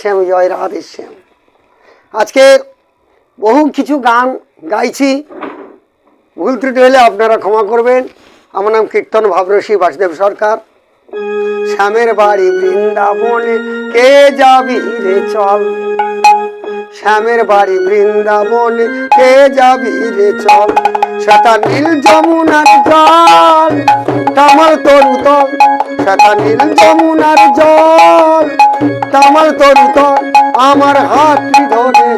শ্যাম, জয় রাধে শ্যাম। আজকে বহু কিছু গান গাইছি। ভুল ত্রুটি হলে আপনারা ক্ষমা করবেন। আমার নাম কীর্তন ভাবরসী, বাসুদেব সরকার। শ্যামের বাড়ি বৃন্দাবনে, কে যাবি রে চল? শ্যামের বাড়ি বৃন্দাবনে, কে যাবি রে চল? সেটা নীল যমুনার জল তামাল তরু তল। সেটা নীল যমুনার জল তামাল তোর আমার হাত ধরে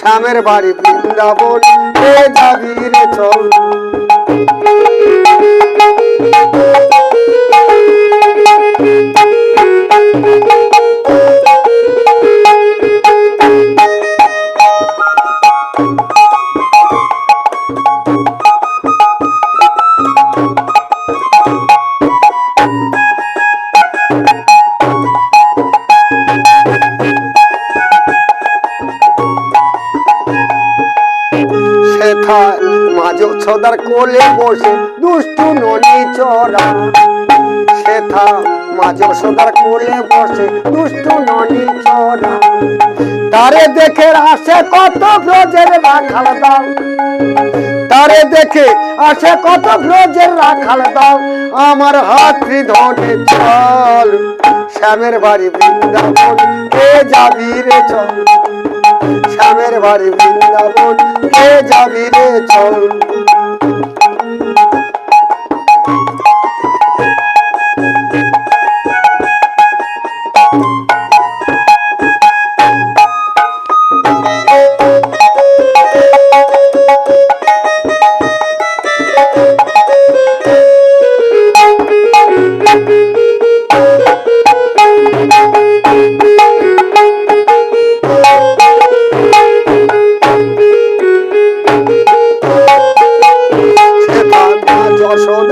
স্বামের বাড়ি বৃন্দাবন যাবি রে চল। ছদার কোলে বসে দুষ্টু ননি চরা শেখা মাঝ সদার কোলে বসে দুষ্টু ননি চরা তারে দেখে আসে কত ব্রজের রাখাল দাও তারে দেখে আসে কত ব্রজের রাখাল দাও আমার হাত ধরে চল, শ্যামের বাড়ি বৃন্দাবন, কে যাবি রে চল? শ্যামের বাড়ি বৃন্দাবন যাবি রে চল?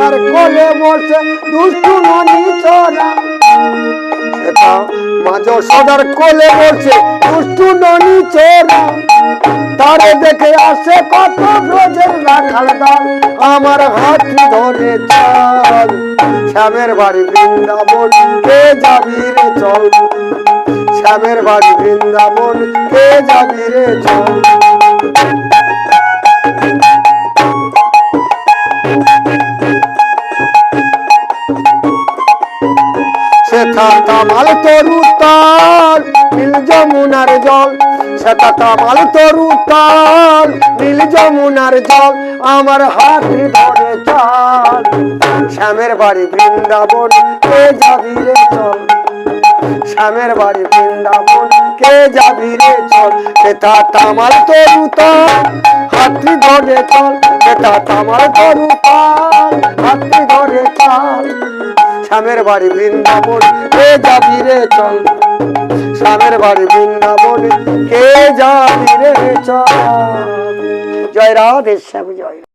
যশোদার কোলে বসে দুষ্টু ননি চরা। সেটা মা যশোদার কোলে বসে দুষ্টু ননি চরা। তারে দেখে আসে কত ব্রজের রাখাল দাল। আমার হাত ধরে চল, শ্যামের বাড়ি বৃন্দাবন, কে যাবি রে চল? শ্যামের বাড়ি বৃন্দাবন, কে যাবি রে চল? তামাল তরু তাল নীল যমুনার জল। সেথা তামাল তরু তাল নীল যমুনার জল। আমার হাত ধরে চল। শ্যামের বাড়ি বৃন্দাবন, কে যাবি রে চল? শ্যামের বাড়ি বৃন্দাবন, কে যাবি রে চল? সেথা তামাল তরু তাল হাতি ধরে চল। সেথা তামাল তরু তাল হাতি ধরে শ্যামের বাড়ি বৃন্দাবন। কে যাবি রে চল? শ্যামের বাড়ি বৃন্দাবন। কে যাবি রে চল? জয় রাধে শ্যাম, জয়